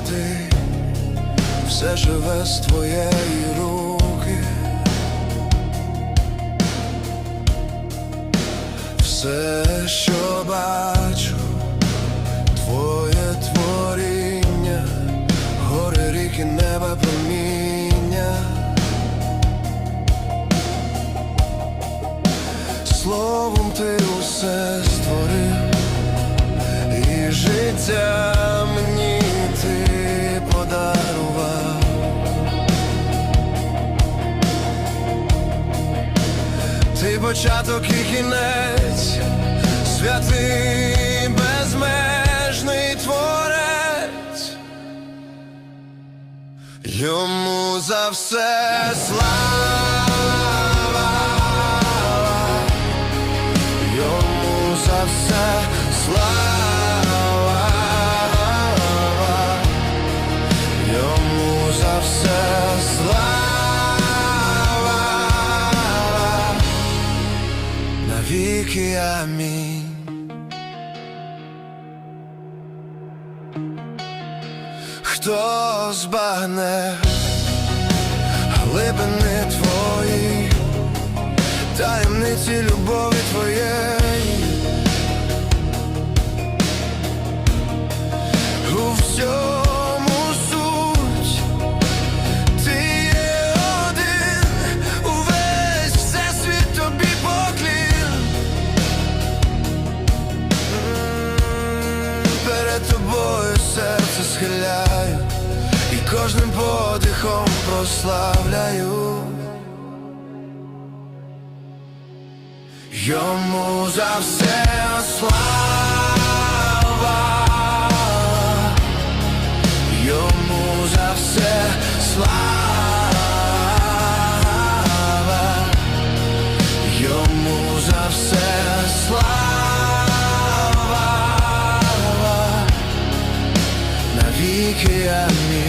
ти, все живе з твоєї руки, все, що бачу, Початок і кінець, святий безмежний творець. Йому за все слава, амінь. Хто збагне глибини твої, таємниці любові твоєї, тобою серце схиляю, і кожним подихом прославляю. Йому за все слава, йому за все слава. que a minha